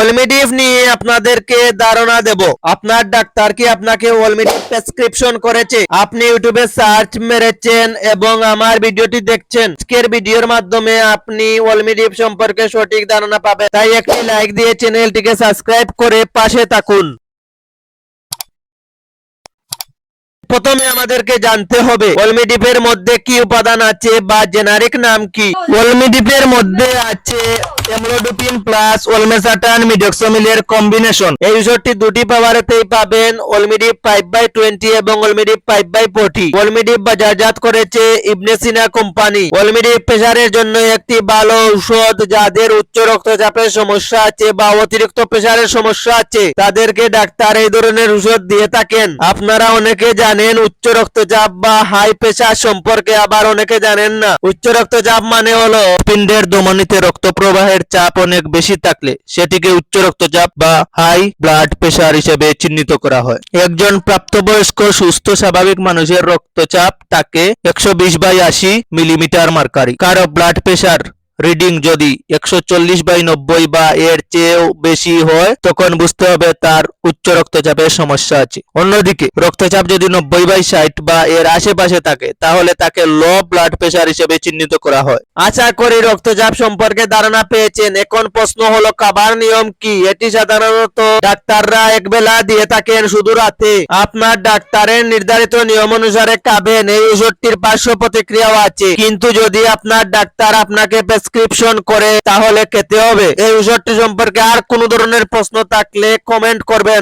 ওলমিডিভ নিয়ে আপনাদেরকে ধারণা দেব। আপনার ডাক্তার কি আপনাকে ওলমিডিভ প্রেসক্রিপশন করেছে? আপনি ইউটিউবে সার্চ মেরেছেন এবং আমার ভিডিওটি দেখছেন। আজকের ভিডিওর মাধ্যমে আপনি ওলমিডিভ সম্পর্কে সঠিক ধারণা পাবেন। তাই একটি লাইক দিয়ে চ্যানেলটিকে সাবস্ক্রাইব করে পাশে থাকুন। প্রথমে আমাদেরকে জানতে হবে, ওলমিডিপের মধ্যে কি উপাদান আছে বা জেনারিক নাম কি? ওলমিডিপের মধ্যে আছে এমলোডোপিন প্লাস ওলমেসাটান মিডক্সোমিলের কম্বিনেশন। এই ওষুধটি দুটি পাওয়ারেতেই পাবেন, ওলমিডিপ ফাইভ বাই টোয়েন্টি এবং Olmidip five by forty Olmidip বাজারজাত করেছে ইবনেসিনা কোম্পানি। ওলমিডিপ প্রেসারের জন্য একটি ভালো ঔষধ, যাদের উচ্চ রক্তচাপের সমস্যা আছে বা অতিরিক্ত প্রেসারের সমস্যা আছে, তাদেরকে ডাক্তার এই ধরনের ওষুধ দিয়ে থাকেন। আপনারা অনেকে জানেন উচ্চ রক্তচাপ বা হাই প্রেসার সম্পর্কে আবার অনেকে জানেন না। উচ্চ রক্তচাপ মানে হলো পিণ্ডের ধমনীতে রক্ত প্রবাহের চাপ অনেক বেশি থাকলে সেটিকে উচ্চ রক্তচাপ বা হাই ব্লাড প্রেসার হিসেবে চিহ্নিত করা হয়। একজন প্রাপ্তবয়স্ক সুস্থ স্বাভাবিক মানুষের রক্তচাপ তাকে একশো বিশ বাই আশি মিলিমিটার মার্কারি। কারও ব্লাড প্রেসার রিডিং যদি একশো চল্লিশ বাই নব্বই বা এর চেয়েও বেশি হয়, তখন বুঝতে হবে তার উচ্চ রক্তচাপের সমস্যা আছে। অন্যদিকে, রক্তচাপ যদি নব্বই বাই ষাট বা এর আশেপাশে থাকে, তাহলে তাকে লো ব্লাড প্রেশার হিসেবে চিহ্নিত করা হয়। আশা করি রক্তচাপ সম্পর্কে ধারণা পেয়েছেন। এখন প্রশ্ন হলো খাবার নিয়ম কি? এটি সাধারণত ডাক্তাররা একবেলা দিয়ে থাকেন শুধু রাতে। আপনার ডাক্তারের নির্ধারিত নিয়ম অনুসারে খাবেন এই ওষুধটির পার্শ্ব প্রতিক্রিয়াও আছে। কিন্তু যদি আপনার ডাক্তার আপনাকে প্রেসক্রিপশন করে তাহলে খেতে হবে। এই ওষুধটি সম্পর্কে আর কোনো ধরনের প্রশ্ন থাকলে কমেন্ট করবেন।